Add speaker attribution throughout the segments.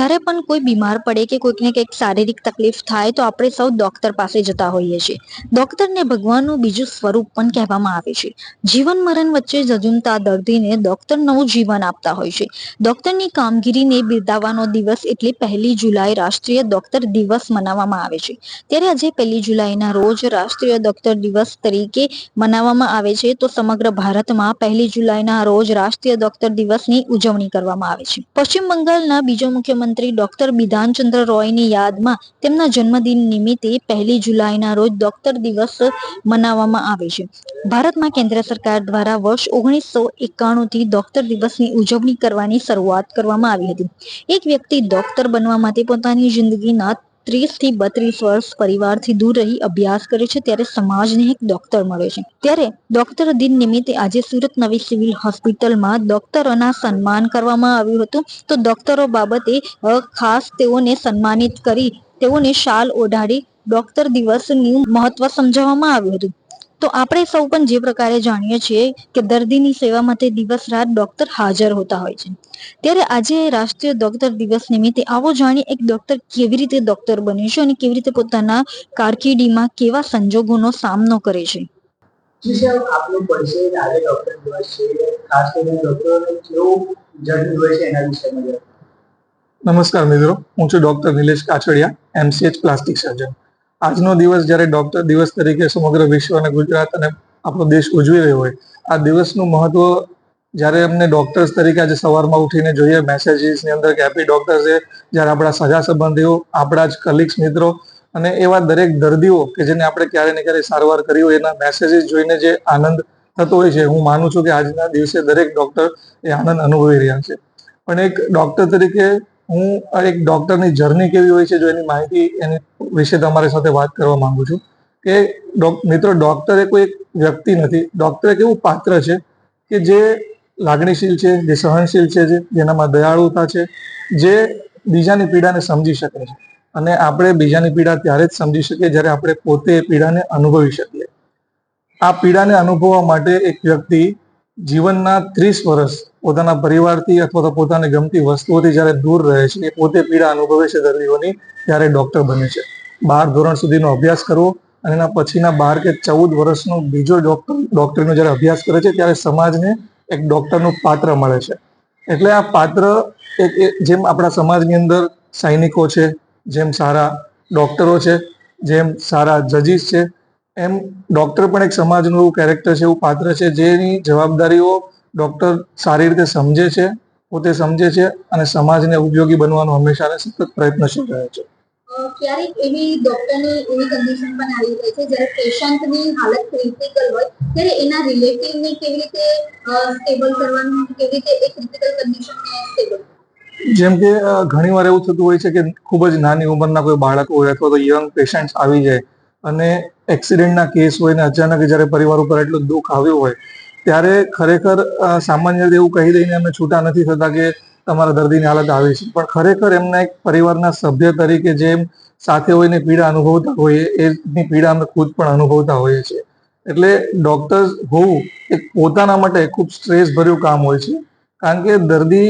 Speaker 1: જ્યારે પણ કોઈ બીમાર પડે કે કોઈકને કંઈક શારીરિક તકલીફ થાય, તો આપણે સૌ ડોક્ટર પાસે જતા હોઈએ છીએ. ડોક્ટરને ભગવાનનું બીજું સ્વરૂપ પણ કહેવામાં આવે છે. જીવન મરણ વચ્ચે જજુમતા દર્દીને ડોક્ટર નવું જીવન આપતા હોય છે. ડોક્ટરની કામગીરીને બિરદાવવાનો દિવસ એટલે પહેલી જુલાઈ રાષ્ટ્રીય ડોક્ટર દિવસ મનાવવામાં આવે છે. ત્યારે આજે પહેલી જુલાઈના રોજ રાષ્ટ્રીય ડોક્ટર દિવસ તરીકે મનાવવામાં આવે છે, તો સમગ્ર ભારતમાં પહેલી જુલાઈના રોજ રાષ્ટ્રીય ડોક્ટર દિવસની ઉજવણી કરવામાં આવે છે. પશ્ચિમ બંગાળના બીજો મુખ્યમંત્રી ડોક્ટર બિધાનચંદ્ર રોયની યાદમાં તેમના જન્મદિન નિમિત્તે પહેલી જુલાઈના રોજ ડોક્ટર દિવસ મનાવવામાં આવે છે. ભારતમાં કેન્દ્ર સરકાર દ્વારા વર્ષ ઓગણીસો એકાણુંથી ડોક્ટર દિવસની ઉજવણી કરવાની શરૂઆત કરવામાં આવી હતી. એક વ્યક્તિ ડોક્ટર બનવા માટે પોતાની જિંદગીના ત્રીસથી બત્રીસ વર્ષ પરિવારથી દૂર રહી અભ્યાસ કરે છે ત્યારે સમાજને એક ડોક્ટર મળે છે. ત્યારે ડોક્ટર દિન નિમિત્તે આજે સુરત નવી સિવિલ હોસ્પિટલમાં ડોક્ટરોના સન્માન કરવામાં આવ્યું હતું. તો ડોક્ટરો બાબતે ખાસ તેઓને સન્માનિત કરી, તેઓને શાલ ઓઢાડી ડોક્ટર દિવસનું મહત્વ સમજાવવામાં આવ્યું હતું. તો આપણે સૌ પણ જે પ્રકારે જાણીએ છીએ કે દર્દીની સેવા માટે દિવસ રાત ડોક્ટર હાજર હોતા હોય છે. ત્યારે આજે રાષ્ટ્રીય ડોક્ટર દિવસ નિમિત્તે આવો જાણીએ એક ડોક્ટર કેવી રીતે ડોક્ટર બને છે અને કેવી રીતે પોતાના કારકિર્દીમાં કેવા સંજોગોનો સામનો કરે છે.
Speaker 2: આપનો પરિચય આજે ડોક્ટર દિવસ છે. ખાસ કરીને ડોક્ટરોને કેવું જર્ની હોય છે એના વિશે
Speaker 3: નમસ્કાર મિત્રો હું છું doctor Nilesh Kachhadiya MCH plastic surgeon આજનો દિવસ જ્યારે ડોક્ટર દિવસ તરીકે સમગ્ર વિશ્વ અને ગુજરાત અને આપણો દેશ ઉજવી રહ્યો હોય, આ દિવસનું મહત્વ જ્યારે અમને ડોક્ટર્સ તરીકે આજે સવારમાં ઉઠીને જોઈએ મેસેજીસની અંદર કે હેપી ડોક્ટર્સ છે, જ્યારે આપણા સગા સંબંધીઓ, આપણા જ કલીગ્સ મિત્રો અને એવા દરેક દર્દીઓ કે જેને આપણે ક્યારે ને ક્યારે સારવાર કરી હોય, એના મેસેજીસ જોઈને જે આનંદ થતો હોય છે, હું માનું છું કે આજના દિવસે દરેક ડોક્ટર એ આનંદ અનુભવી રહ્યા છે. પણ એક ડોક્ટર તરીકે હું એક ડોક્ટરની જર્ની કેવી હોય છે જો એની માહિતી એની વિશે તમારી સાથે વાત કરવા માંગુ છું કે મિત્રો ડોક્ટર એ કોઈ એક વ્યક્તિ નથી. ડોક્ટર એક એવું પાત્ર છે કે જે લાગણીશીલ છે, જે સહનશીલ છે, જે જેનામાં દયાળુતા છે, જે બીજાની પીડાને સમજી શકે છે. અને આપણે બીજાની પીડા ત્યારે જ સમજી શકીએ જ્યારે આપણે પોતે પીડાને અનુભવી શકીએ. આ પીડાને અનુભવવા માટે એક વ્યક્તિ જીવનના ત્રીસ વર્ષ પોતાના પરિવારથી અથવા તો પોતાને ગમતી વસ્તુઓથી જ્યારે દૂર રહે છે, એ પોતે પીડા અનુભવે છે દર્દીઓની, ત્યારે ડોક્ટર બને છે. બાર ધોરણ સુધીનો અભ્યાસ કરવો અને એના પછીના બાર કે ચૌદ વર્ષનો બીજો ડૉક્ટર ડૉક્ટરનો જ્યારે અભ્યાસ કરે છે, ત્યારે સમાજને એક ડૉક્ટરનું પાત્ર મળે છે. એટલે આ પાત્ર એક જેમ આપણા સમાજની અંદર સૈનિકો છે, જેમ સારા ડોક્ટરો છે, જેમ સારા જજીસ છે એમ ડોક્ટર પણ એક સમાજનું એવું કેરેક્ટર છે એવું પાત્ર છે જેની જવાબદારીઓ ડોક્ટર સારી રીતે સમજે છે પોતે સમજે છે અને સમાજને ઉપયોગી બનવાનો હંમેશા સતત પ્રયત્નશીલ રહે છે.
Speaker 1: ક્યારેક એવી ડોક્ટરની એવી કન્ડિશન પણ આવી જાય છે જ્યારે પેશન્ટની હાલત ક્રિટિકલ હોય ત્યારે એના રિલેટિવને કેવી રીતે સ્ટેબલ કરવાનું કેવી રીતે એ ક્રિટિકલ કન્ડિશનને સ્ટેબલ
Speaker 3: જેમ કે ઘણીવાર એવું થતું હોય છે કે ખૂબ જ નાની ઉંમરના કોઈ બાળકો હોય અથવા તો યંગ પેશન્ટ્સ આવી જાય અને એક્સિડન્ટના કેસ હોય ને અચાનક જ્યારે પરિવાર ઉપર એટલું દુઃખ આવ્યું હોય, ત્યારે ખરેખર સામાન્ય રીતે એવું કહી દઈને અમે છૂટા નથી થતા કે તમારા દર્દીની હાલત આવી છે. પણ ખરેખર એમના એક પરિવારના સભ્ય તરીકે જેમ સાથે હોઈને પીડા અનુભવતા હોઈએ, એની પીડા અમે ખુદ પણ અનુભવતા હોઈએ છીએ. એટલે ડોક્ટર હોવું એ પોતાના માટે ખૂબ સ્ટ્રેસ ભર્યું કામ હોય છે. કારણ કે દર્દી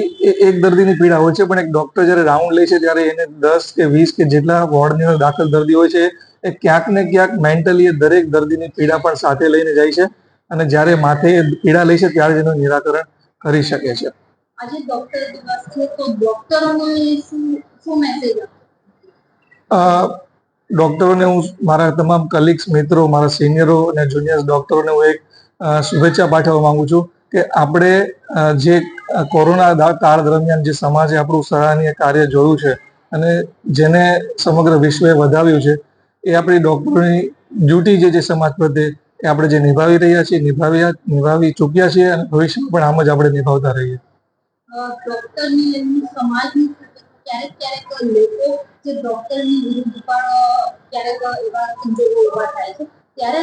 Speaker 3: એક દર્દીની પીડા હોય છે, પણ એક ડોક્ટર જ્યારે રાઉન્ડ લે છે, ત્યારે એને દસ કે વીસ કે જેટલા વોર્ડની અંદર દાખલ દર્દી હોય છે એ ક્યાંક ને ક્યાંક મેન્ટલી એ દરેક દર્દીની પીડા પણ સાથે લઈને જાય છે અને જ્યારે માથે પીડા લે છે ત્યારે જ એનું નિરાકરણ કરી શકે છે.
Speaker 1: આજે ડોક્ટર દિવસ છે તો ડોક્ટરોને શું શું મેસેજ
Speaker 3: ડોક્ટરોને હું મારા તમામ કલીગ્સ મિત્રો મારા સિનિયરો અને જુનિયર ડોક્ટરોને હું એક શુભેચ્છા પાઠવવા માંગુ છું કે આપણે જે કોરોના કાળ દરમિયાન જે સમાજે આપણું સરાહનીય કાર્ય જોયું છે અને જેને સમગ્ર વિશ્વએ વધાવ્યું છે એ આપણી ડોક્ટરોની ડ્યુટી જે છે સમાજ પ્રત્યે એ આપણે જે નિભાવી રહ્યા છીએ નિભાવ્યા નિભાવી ચૂક્યા છીએ અને ભવિષ્યમાં પણ આમ જ આપણે નિભાવતા રહીએ.
Speaker 1: ડોક્ટરની સમાજની ક્યારેક ક્યારેક લોકો જે ડોક્ટરની વિરુદ્ધ પણ ક્યારેક એવા સંજોગો ઊભા થાય છે ત્યારે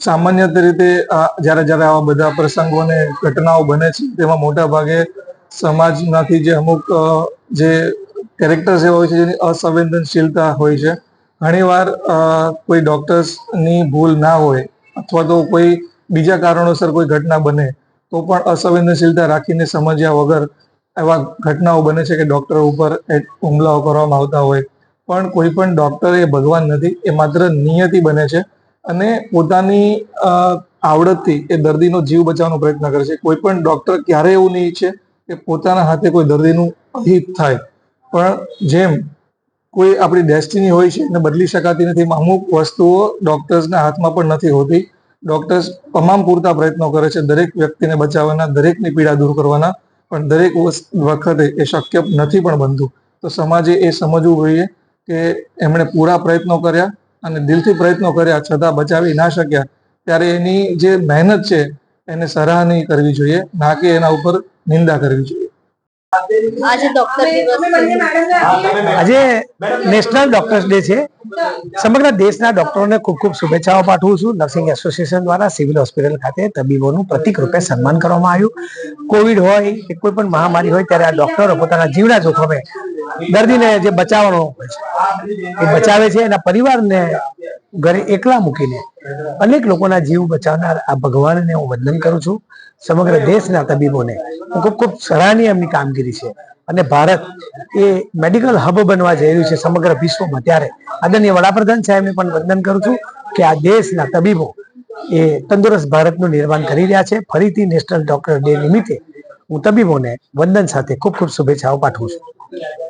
Speaker 3: સામાન્ય રીતે જ્યારે જ્યારે આવા બધા પ્રસંગો ને ઘટનાઓ બને છે તેમાં મોટા ભાગે સમાજમાંથી જે અમુક જે કેરેક્ટર્સ એવા હોય છે જેની અસંવેદનશીલતા હોય છે. ઘણીવાર કોઈ ડોક્ટર્સની ભૂલ ના હોય અથવા તો કોઈ બીજા કારણોસર કોઈ ઘટના બને, તો પણ અસંવેદનશીલતા રાખીને સમજ્યા વગર એવા ઘટનાઓ બને છે કે ડૉક્ટર ઉપર હુમલાઓ કરવામાં આવતા હોય. પણ કોઈ પણ ડોક્ટર એ ભગવાન નથી, એ માત્ર નિયતિ બને છે અને પોતાની આવડતથી એ દર્દીનો જીવ બચાવવાનો પ્રયત્ન કરે છે. કોઈ પણ ડોક્ટર ક્યારે એવું નહીં ઈચ્છે કે પોતાના હાથે કોઈ દર્દીનું અહિત થાય. પણ જેમ કોઈ આપણી ડેસ્ટિની હોય છે, એને બદલી શકાતી નથી. અમુક વસ્તુઓ ડોક્ટર્સના હાથમાં પણ નથી હોતી. ડોક્ટર્સ તમામ પૂરતા પ્રયત્નો કરે છે, દરેક વ્યક્તિને બચાવવાના, દરેકની પીડા દૂર કરવાના, પણ દરેક વખતે એ શક્ય નથી પણ બનતું. તો સમાજે એ સમજવું જોઈએ કે એમણે પૂરા પ્રયત્નો કર્યા અને દિલથી પ્રયત્નો કર્યા છતાં બચાવી ના શક્યા. ત્યારે એની જે મહેનત છે, એને સરાહની કરવી જોઈએ, ના કે એના ઉપર નિંદા કરવી જોઈએ.
Speaker 1: આજે ડોક્ટર દિવસ
Speaker 4: આજે નેશનલ ડોક્ટર્સ ડે છે. સમગ્ર દેશના ડોક્ટરોને ખૂબ ખૂબ શુભેચ્છાઓ પાઠવું છું. નર્સિંગ એસોસિએશન દ્વારા સિવિલ હોસ્પિટલ ખાતે તબીબોનું પ્રતિક રૂપે સન્માન કરવામાં આવ્યું. કોવિડ હોય કે કોઈ પણ મહામારી હોય ત્યારે આ ડોક્ટરો પોતાના જીવના જોખમે દર્દીને જે બચાવવાનો હોય છે એ બચાવે છે. એના પરિવારને ઘરે એકલા મૂકીને અનેક લોકોના જીવ બચાવનાર આ ભગવાનને હું વંદન કરું છું. સમગ્ર દેશના તબીબોને. ખૂબ ખૂબ સરાહનીય એમની કામગીરી છે. અને ભારત એ મેડિકલ હબ બનવા જઈ રહ્યું છે સમગ્ર વિશ્વમાં ત્યારે. આદરણીય વડાપ્રધાન સાહેબને પણ વંદન કરું છું કે આ દેશના તબીબો એ તંદુરસ્ત ભારતનું નિર્માણ કરી રહ્યા છે. ફરીથી નેશનલ ડોક્ટર ડે નિમિત્તે હું તબીબોને વંદન સાથે ખૂબ ખૂબ શુભેચ્છાઓ પાઠવું છું.